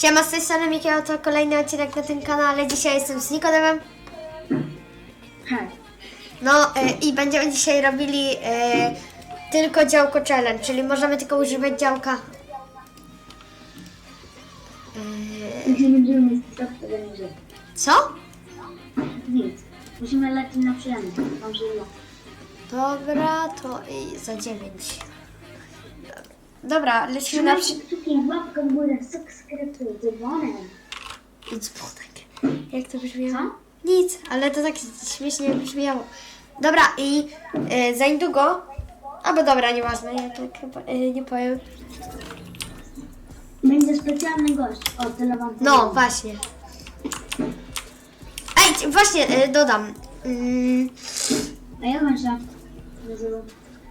Siema, z tej strony Mikiel, to kolejny odcinek na tym kanale. Dzisiaj jestem z Nikodemem. No e, i będziemy dzisiaj robili e, tylko działko challenge, czyli możemy tylko używać działka. E, Jeśli będziemy mieć to, to będzie. co? Nic. Musimy lecieć na przyjemność. Żyje. Dobra, to i za 9. Dobra, lecimy na. Trzymajcie kciuki, łapkę w górę, subskrypcję, dzwonem. Dzwonek. Jak to brzmiało? Co? Nic, ale to tak śmiesznie brzmiało. Dobra, i e, za niedługo, albo dobra, nieważne, ja tak chyba e, nie powiem. Będzie specjalny gość. O, tyle wam No, powiem. właśnie. Ej, c- właśnie, e, dodam. Mm, A on się nazywa?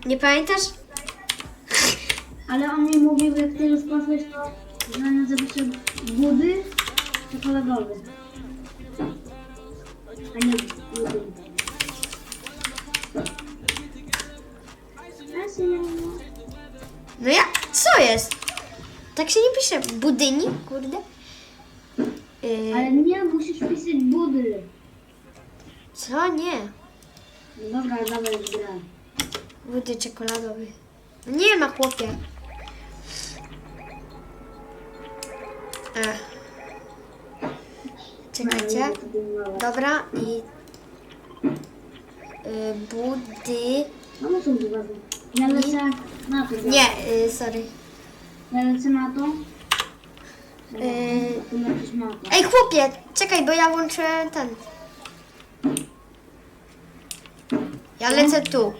nie pamiętasz? Ale on mi mówił, jak ty już poszłeś, to że nazywa się Budy czekoladowy. A nie Budy. No jak? Co jest? Tak się nie pisze. Budyni, kurde. E, Ale nie, musisz pisać Budy. co? Nie. No dobra, dawaj grę. Budy czekoladowy. Nie ma chłopie. E. Czekajcie. Dobra i y, budy. No muszę być ważne. Ja lecę na to. Nie, y, sorry. Ja lecę na to. Y, ej chłopie, czekaj, bo ja włączę ten. Ja lecę tu.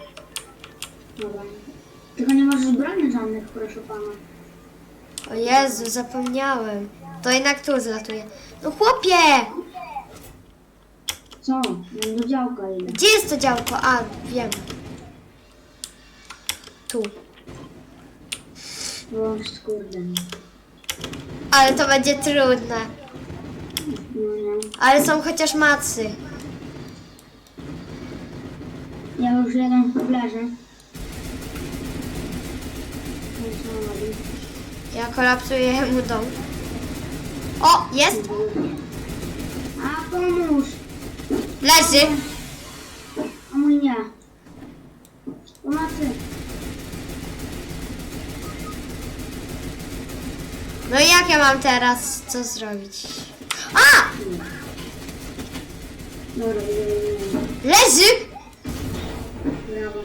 Dobra. Tylko nie możesz broni żadnych, proszę pana. O Jezu, zapomniałem. To jednak tu zlatuje. No chłopie! Co? Mam do działka idę. Gdzie jest to działko? A, wiem. Tu. Bo kurde. Ale to będzie trudne. No nie. Ale są chociaż macy. Ja już jeden w leży. No co on robi? Ja kolapsuję mu dom. O, jest! A pomóż! Leży! A mój nie. Pomocy! No i jak ja mam teraz co zrobić? A! Idę, Leży! Brawo.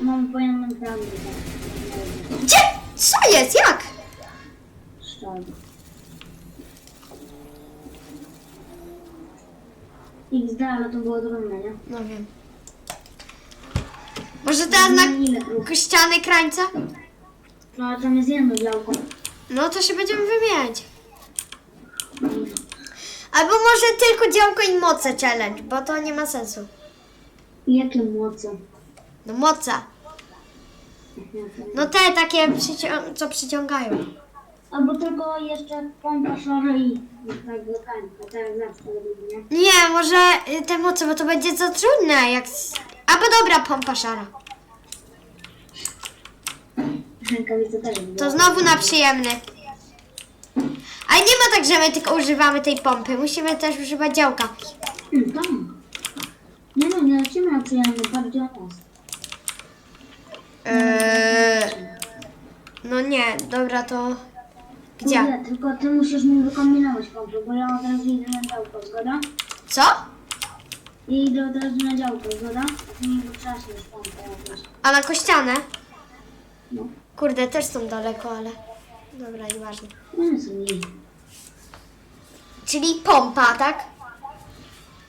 Mam pojemną prawdę. tak. Gdzie? Co jest? Jak? Szczerze. XD, ale to było trudne, nie? No wiem. Może teraz na ściany krańca? No ale tam jest jedno działko. No to się będziemy wymieniać. Albo może tylko działko i moce challenge, bo to nie ma sensu. Jakie moce? No moca. No te takie, przycią- co przyciągają. Albo tylko jeszcze pompa szory i tak do końca, tak jak zawsze robimy, nie? Może y, te moce, bo to będzie za trudne. Jak... s- Albo dobra, pompa szara. Rękawice też. To znowu na przyjemny. Ale nie ma tak, że my tylko używamy tej pompy. Musimy też używać działka. Hmm, tam. Nie no, nie lecimy na przyjemny, bardziej o nas. Eee, no nie, dobra to... Gdzie? Kurde, tylko ty musisz mi wykombinować pompę, bo ja od razu idę na działko, zgoda? Co? I idę od razu na działko, zgoda? A ty mi wytrzaśniesz pompę. A na kościanę? No. Kurde, też są daleko, ale... Dobra, nieważne. No nie są nie. Czyli pompa, tak?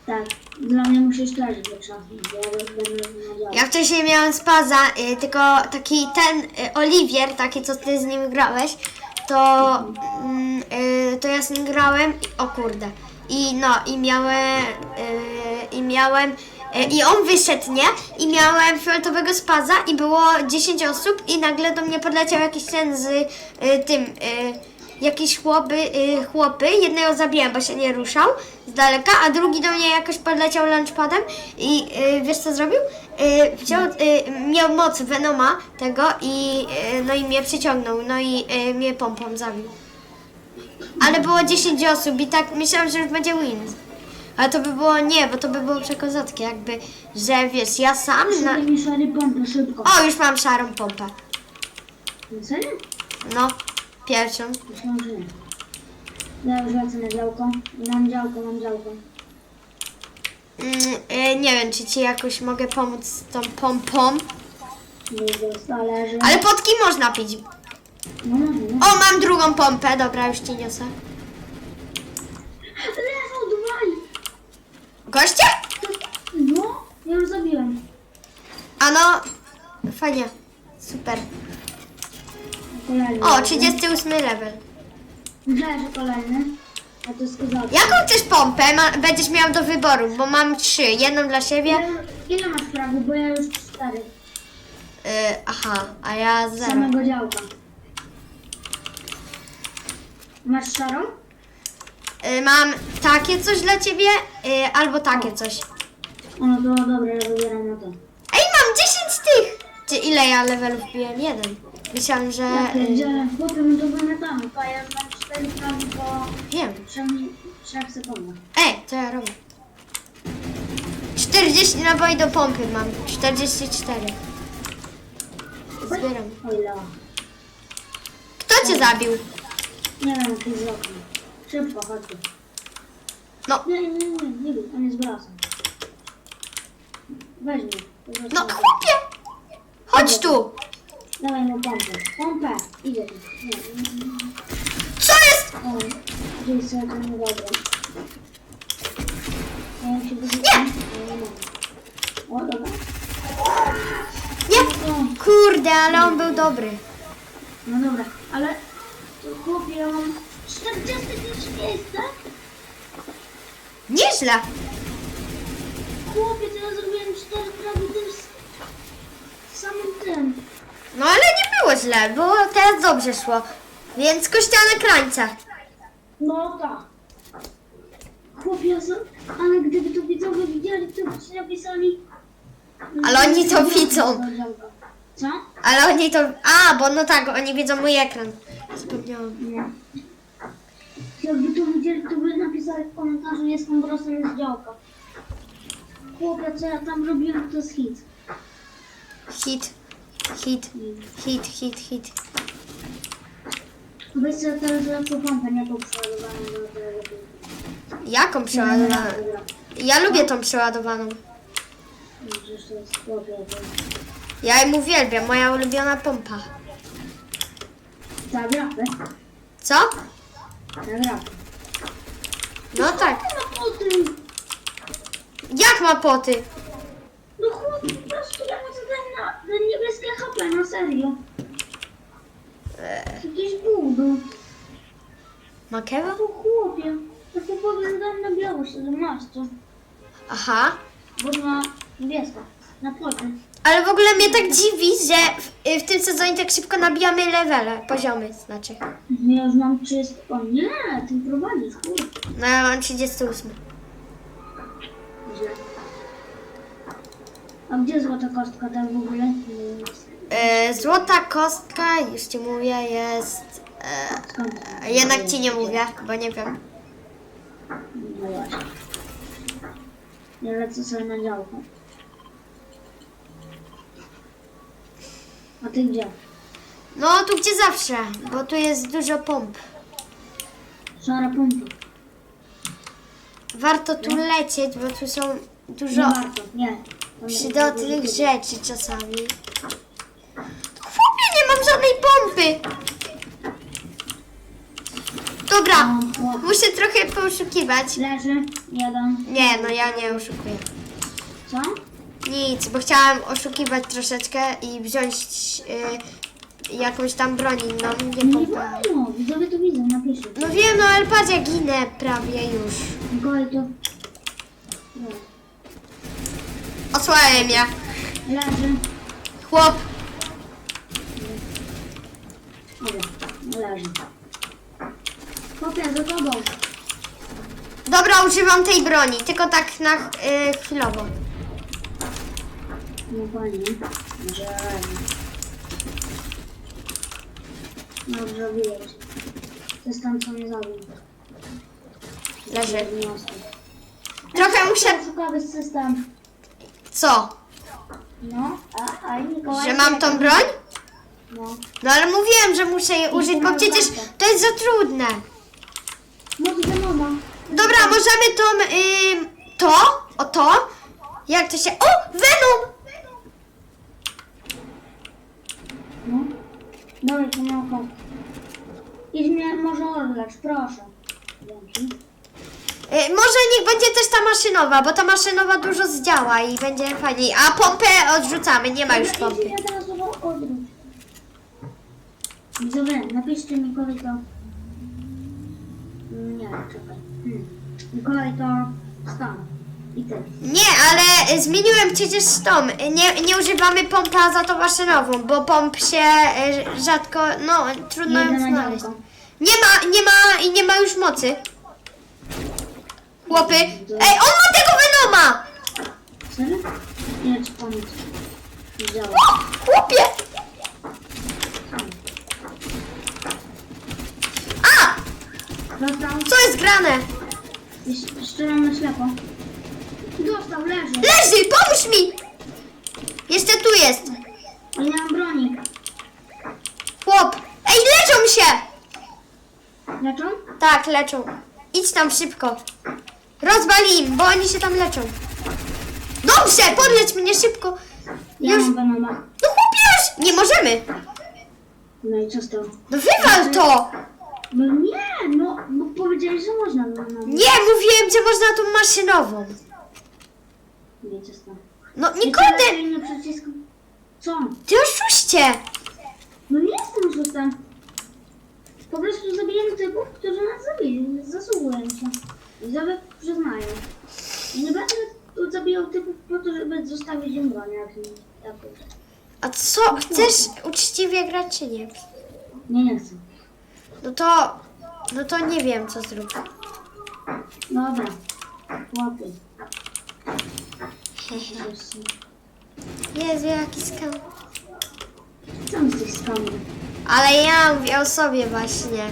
Tak, dla mnie musisz też wytrzaśnić, bo ja będę na działko. Ja wcześniej miałem spaza, y, tylko taki ten y, Oliwier, taki co ty z nim grałeś, to, mm, y, to ja z nim grałem, o kurde, i no, i miałem, y, i miałem, y, i on wyszedł, nie? I miałem fioletowego spaza i było 10 osób i nagle do mnie podleciał jakiś ten z tym, y, jakieś chłopy, chłopy, jednego zabiłem, bo się nie ruszał z daleka, a drugi do mnie jakoś podleciał lunchpadem i wiesz co zrobił? Y, wziął, y, miał moc Venoma tego i y, no i mnie przyciągnął, no i y, mnie pompą zabił. Ale było 10 osób i tak myślałam, że już będzie win. Ale to by było nie, bo to by było przekozackie, jakby, że wiesz, ja sam na... Szukaj mi szary pompy, szybko. O, już mam szarą pompę. Serio? No, pierwszą. Że nie. Ja już lecę na działko. Mam działko, mam działko. Mm, y, nie wiem, czy ci jakoś mogę pomóc z tą pompą. Nie zależy. Ale potki można pić. No, no, no. O, mam drugą pompę, dobra, już ci niosę. Leżą dwaj! Goście? No, ja już zabiłem. A no, fajnie, super. Kolejny. O, 38 level. Leży kolejny. A to jest kozak. Jaką chcesz pompę? Ma, będziesz miał do wyboru, bo mam trzy. Jedną dla siebie. Ile, ile masz prawo? Bo ja już cztery. Y, aha, a ja Z zero. samego działka. Masz szarą? Y, mam takie coś dla ciebie, y, albo takie coś. O, no to dobra, ja wybieram na to. Ej, mam 10 tych! Czy ile ja levelów wbiłem? Jeden. Myślałam, że... Ja pierdzielę, chłopie, my to pamiętamy. Pa, ja mam prawy po wiem. trzech, trzech sekundach. Ej, co ja robię? 40 naboi do pompy mam. 44. Zbieram. Oj, la. Kto cię zabił? Nie wiem, jaki z okna. Szybko, chodź tu. No, Nie, nie, nie, nie, nie, on jest brasem. Weź mnie. no chłopie! Chodź tu! Dawaj mu pompę. Pompę! Idzie tu. Nie, nie, nie. O, gdzieś sobie nie dobra. Ja. Nie! O, dobra. Nie! Kurde, ale on był dobry. no dobra, ale to chłopie, ja mam 41 miejsce. Nieźle. Chłopie, to ja zrobiłem 4 prawie tym samym tym. No ale nie było źle, było teraz dobrze szło. Więc kościane krańce. No tak. Chłopie, ale gdyby to widzowie widzieli, to byście napisali... Ale oni to widzą. Co? Ale oni to... A, bo no tak, oni widzą mój ekran. Zapomniałam. Nie. Jakby to widzieli, to by napisali w komentarzu, jestem brosem z działka. Chłopie, co ja tam robiłem, to jest hit. Hit. Hit. Hit, hit, hit. Weź sobie teraz lepszą pompę, nie tą przeładowaną do telewizji. Jaką przeładowaną? Ja lubię tą przeładowaną. Przecież to jest chłopie, to... Ja im uwielbiam, moja ulubiona pompa. Ta grafę, Co? ta grafę. No tak. No po tym, Jak ma poty? no chłopie, po prostu ja muszę ten, na, niebieskie HP, na serio. Jakiś gówno. Makewa? No chłopie, to się poglądam na biało 17, Aha. bo ma niebieska, na płocie. Ale w ogóle mnie tak dziwi, że w, w tym sezonie tak szybko nabijamy levele, poziomy znaczy. Ja już mam 30, o nie, ty prowadzisz, chłopie. No ja mam 38. Źle. A gdzie złota kostka tak w ogóle? Nie wiem. E, złota kostka, już ci mówię, jest... E, jednak ci nie mówię, bo nie wiem. No właśnie. Ja lecę sobie na działko. A ty gdzie? No tu gdzie zawsze, bo tu jest dużo pomp. Szara pompa. Warto tu lecieć, bo tu są dużo warto, nie. To nie- przydatnych rzeczy czasami. Mam żadnej pompy! Dobra, O, muszę trochę poszukiwać. Leży, jeden. Nie, no ja nie oszukuję. Co? Nic, bo chciałam oszukiwać troszeczkę i wziąć y, jakąś tam broń inną, nie Nie pompę. wolno, widzowie to widzą, napiszę. No wiem, no ale patrz, ja ginę prawie już. Mikołaj to... No. Osłaniaj mnie. Leży. Chłop, Dobra, no leży. Chłopie, za tobą. dobra, używam tej broni, tylko tak na y, chwilowo. No. Może leży. Dobrze, widać. To jest tam, co mnie zabił. Leży. Trochę muszę... Szukawy system. Co? No, a, a Mikołaj... Że mam tą broń? No. No ale mówiłem, że muszę jej użyć, bo przecież to jest za trudne. No to mama. Dobra, możemy tą... ym, to? O to? Jak to się... O! Venom! No. Dawaj, pomogę. Idź mnie może odlecz, proszę. Dzięki. Y, może niech będzie też ta maszynowa, bo ta maszynowa dużo zdziała i będzie fajniej. A pompę odrzucamy, nie ma już Dobra, pompy. teraz odwróć. Widzowie, napiszcie Mikołaj to... Nie, czekaj. Hmm. Mikołaj to stan. I ty. Nie, ale y, zmieniłem przecież tą. Y, Nie, nie używamy pompa za tą maszynową, bo pomp się y, rzadko, no trudno ją znaleźć. Nie ma, nie ma i nie ma już mocy. Chłopy. Ej, on ma tego Venoma! Serio? Nie, ci pomóc. Działa. O, chłopie! A! Dostał. Co jest grane? Strzelam na ślepo. Dostał, leży. Leży, pomóż mi! Jeszcze tu jest. Ale nie mam broni. Chłop. Ej, leczą się! Leczą? Tak, leczą. Idź tam szybko. Rozwal im, bo oni się tam leczą. Dobrze, podlecz mnie szybko. Ja Już. mam Venoma. No chłopie już! Nie możemy. No i co z tego? No wywal to! No nie, no, powiedziałeś, że można. Nie, mówiłem, że można tą maszynową. Wiecie co? No Nikodem! Nikodem, Nie przycisku. Co? ty oszuście. No nie jestem oszustem. Po prostu zabijemy typów, którzy nas zabili. Zasługują się. I nawet przyznają. I nie będę tu zabijał typów po to, żeby zostawić im broń jakimś. A co, chcesz uczciwie grać czy nie? Nie, nie chcę. No to, no to nie wiem co zrobić. Dobra. Łapy. Jezu, jaki skam. Co jesteś skamny? Ale ja mówię o sobie właśnie.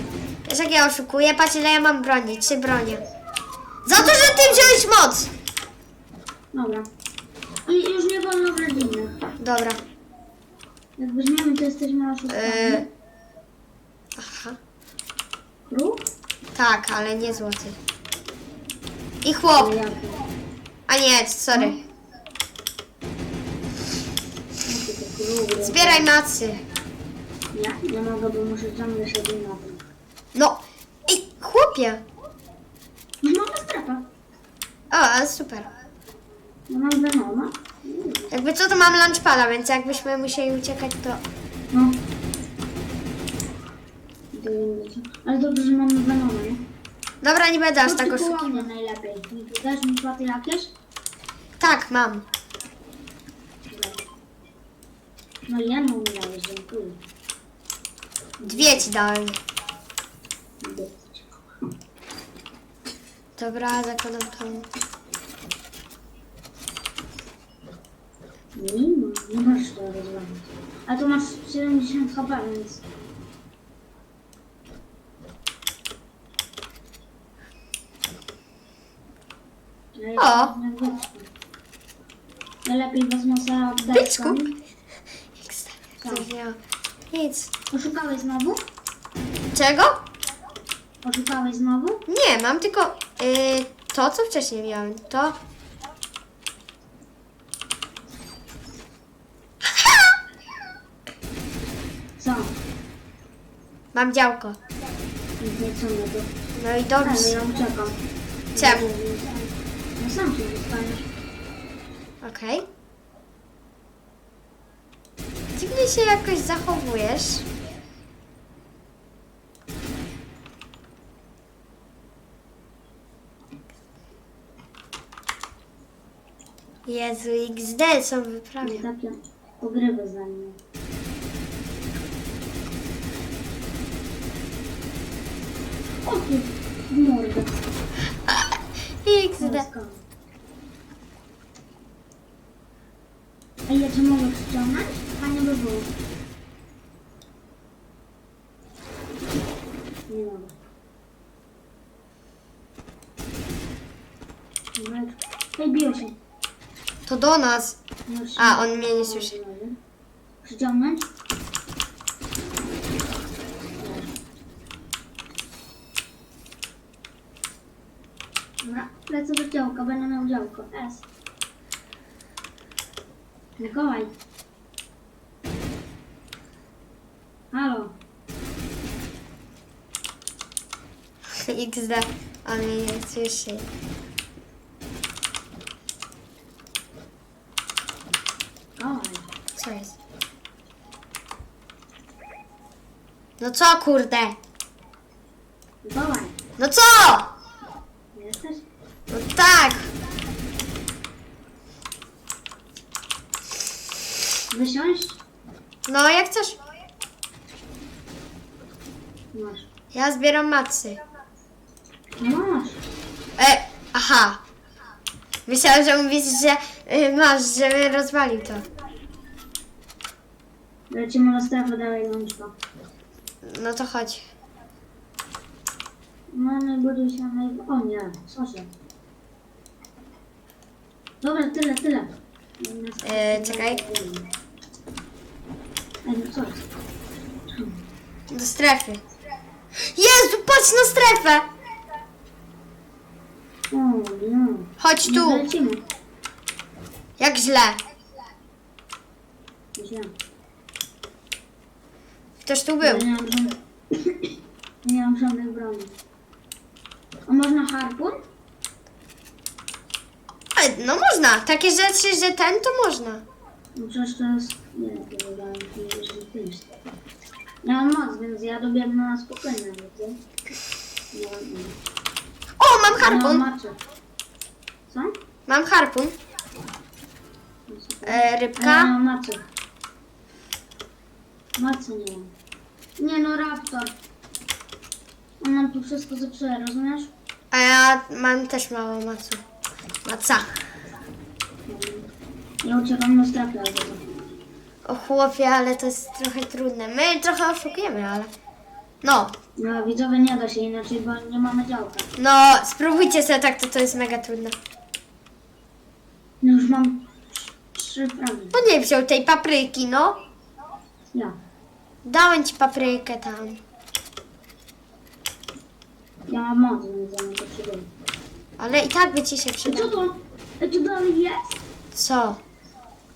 Wiesz jak ja oszukuję? Patrz ile ja mam broni, trzy bronie. Za to, że ty wziąłeś moc! Dobra. I już nie wolno w rodzinie. Dobra. Jak weźmiemy, to jesteśmy oszustami. Yy. Kruk? Tak, ale nie złoty. I chłop. Jaki? A nie, sorry. Kruk? Zbieraj macy. Ja nie mogę, bo muszę ciągle siedzieć na tym. No. Ej, chłopie. No mamy strefę. O, ale super. No mam Venoma. Jakby co, to mam lunchpada, więc jakbyśmy musieli uciekać, to... No. Ale dobrze, że mamy Venoma, nie? Dobra, nie będę aż tak tylko oszukiwał. najlepiej. Tu też mi płaty jakieś? Tak, mam. No jedną mi dałeś, dziękuję. Dwie ci dałem. Dobra, zakładam tą. Nie ma, nie masz to rozwalić. A tu masz 70 HP, więc... Ja O. Najlepiej wezmę sobie Byczku? deskę. Jak stary, coś miał. Nic. Oszukałeś znowu? Czego? Oszukałeś znowu? Nie, mam tylko y, to, co wcześniej miałem. To. Co? Mam działko. Nie co mnie to. No i Ale dobrze. ja uciekam. Czemu? Sam dostaniesz. Okej. Dziwnie się jakoś zachowujesz. Jezu, XD są wyprawy. Takie za mnie. O ty, w mordę. XD. yatırım olmak istiyorum ben. Anne baba oldu. To do nas. A, on mnie nie słyszy. Przyciągnąć? Dobra, lecę do działka, będę miał działko. S. Mikołaj. Halo. XD. On mnie nie słyszy. Mikołaj. Co jest? No co, kurde? Mikołaj. No co? Jesteś? No tak. Wysiąść? No, jak chcesz. Masz. Ja zbieram macy. Masz. E, aha. Myślałam, że mówisz, że y, masz, żeby rozwalił to. Lecimy na strefę dalej, łączko. No to chodź. No, nie buduj się naj... O nie, co się? Dobra, tyle, tyle. E, czekaj. Ej, no co jest? Do strefy. Jezu, patrz na strefę! O, no. Chodź Nie tu. Jak źle. Źle. Ktoś tu Ja był. Nie mam żadnych... Nie mam żadnych broni. A można harpun? No można. Takie rzeczy, że ten to można. No przecież to jest... Nie, to wydaje mi się. Ja mam moc, więc ja dobiegnę na spokojnie, wiecie? Nie, nie. O, mam harpun. macie. Co? Mam harpun. No. E, rybka. mam macie. Macie nie mam. Nie no, raptor. On nam tu wszystko zepsuje, rozumiesz? A ja mam też mało macu. Maca. Ja uciekam na strefę albo co. O chłopie, ale to jest trochę trudne. My trochę oszukujemy, ale... No, No widzowie nie da się inaczej, bo nie mamy działka. no, spróbujcie sobie tak, to to jest mega trudne. No już mam trzy fragi. No nie wziął tej papryki, no. Ja. Dałem ci paprykę tam. Ja mam moc, więc ja nie potrzebuję. Ale i tak by ci się Ej, co przydał. to? Ej, to dalej jest? Co?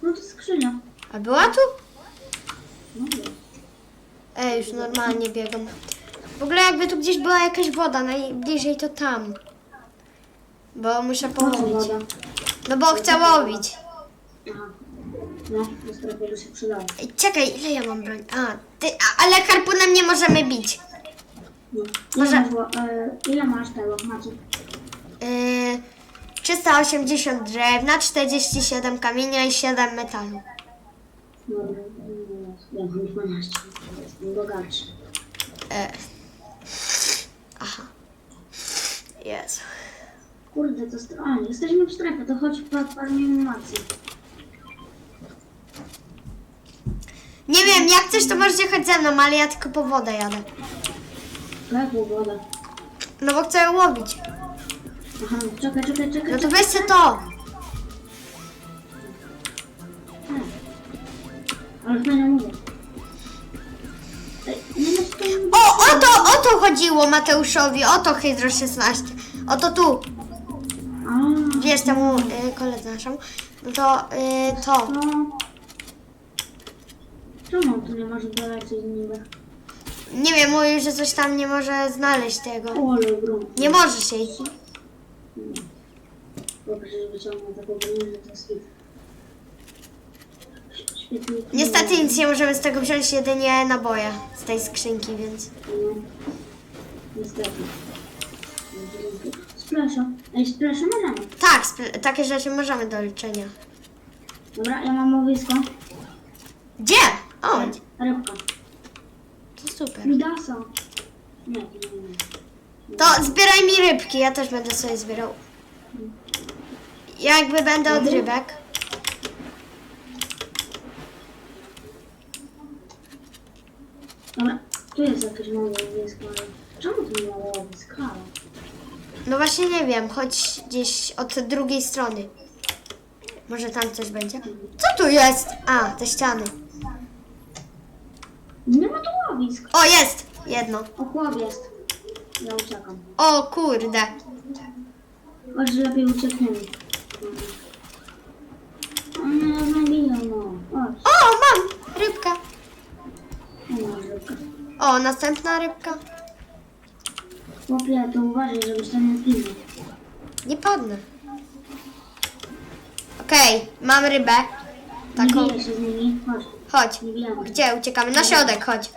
No to skrzynia. A była tu? No. Ej, już normalnie biegam. W ogóle jakby tu gdzieś była jakaś woda, najbliżej to tam. Bo muszę co połowić. No bo chcę łowić. Aha. No, do strefy się przydało. Ej, czekaj, ile ja mam broń? A, ty, a, ale harpunem nie możemy bić. No. Może- Ile, masz, wo- e, ile masz tego, Maciek? Yy, 380 drewna, 47 kamienia i 7 metalu. No, ja mam 12. Jestem bogatszy. E. Aha. Jezu. Kurde, to str- A, jesteśmy w strefie, to chodź po macy. Nie wiem, jak chcesz to możesz jechać ze mną, ale ja tylko po wodę jadę. Jaką wodę? No bo chcę łowić. Aha, czekaj, czekaj, czekaj. No to czekaj. weź se to. Ale. O, o to, o to chodziło Mateuszowi, o to Hydro 16. O to tu, wiesz temu y, koledze naszemu. No to, y, to. to... Czemu on tu nie może dolecieć niby? Nie wiem, mówił, że coś tam nie może znaleźć tego. Ole, grunt. Nie może się. Dobrze, że wyciągnął taką bronię, że to jest hit. Niestety nic nie możemy z tego wziąć, jedynie naboje z tej skrzynki, więc... No. Niestety. Splasza. Ej, splasza możemy. Tak, takie rzeczy możemy do liczenia. Dobra, ja mam łowisko. Gdzie? O, Rybka. to super. Midasa. Nie, nie. To zbieraj mi rybki, ja też będę sobie zbierał. Ja jakby będę od rybek. Jest czemu? No właśnie nie wiem, chodź gdzieś od drugiej strony. Może tam coś będzie? Co tu jest? A, te ściany. Nie ma tu łowisk. O, jest! Jedno. O, chłop jest. Ja uciekam. O kurde. Chodź, że lepiej uciekniemy. O, następna rybka. Chłopie, to uważaj, żebyś tam nie zginął. Nie padnę. Okej, mam rybę. Nie Taką. bijaj się z nimi. Chodź, Chodź. nie. Gdzie uciekamy? Na środek, chodź.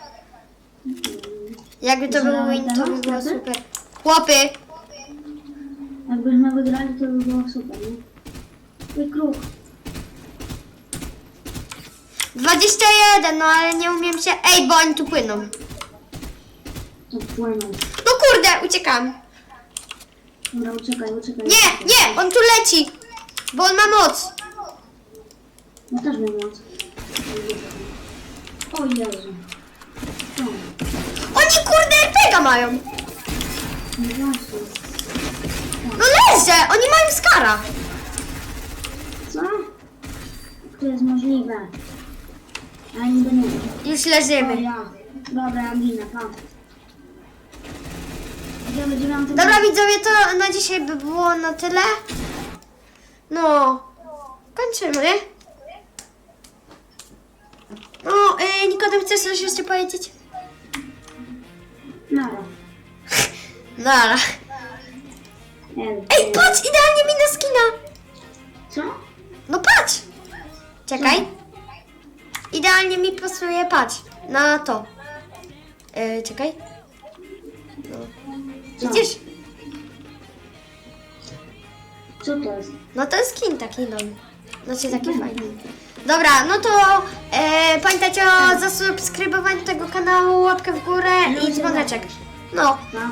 Jakby to był Że win, to by było super. Chłopy! Jakbyśmy wygrali, to by było super, nie? I kruk. 21, no ale nie umiem się... Ej, bo oni tu płyną. Płyną. No kurde, uciekam. Dobra, uciekaj, uciekaj. Nie, nie, on tu leci. Bo on ma moc. Ja też mam moc. O Jezu. O, Oni kurde RPGa mają. no właśnie. No leżę, oni mają skara. Co? To jest możliwe? A niby nie. Już O leżymy. ja. Dobra, ja ginę, Dobra widzowie, to na dzisiaj by było na tyle. No, kończymy. No, yy, Nikodem, chcesz coś jeszcze powiedzieć? Nara. Nara. Ej, patrz, idealnie mi na skina. Co? No patrz. Czekaj. Idealnie mi pasuje, patrz, na to. Yy, czekaj. No. Widzisz? Co to jest? No to jest skin taki nowy. Znaczy taki fajny. Dobra, no to e, pamiętajcie o zasubskrybowaniu tego kanału, łapkę w górę i dzwoneczek. No, Pa. pa.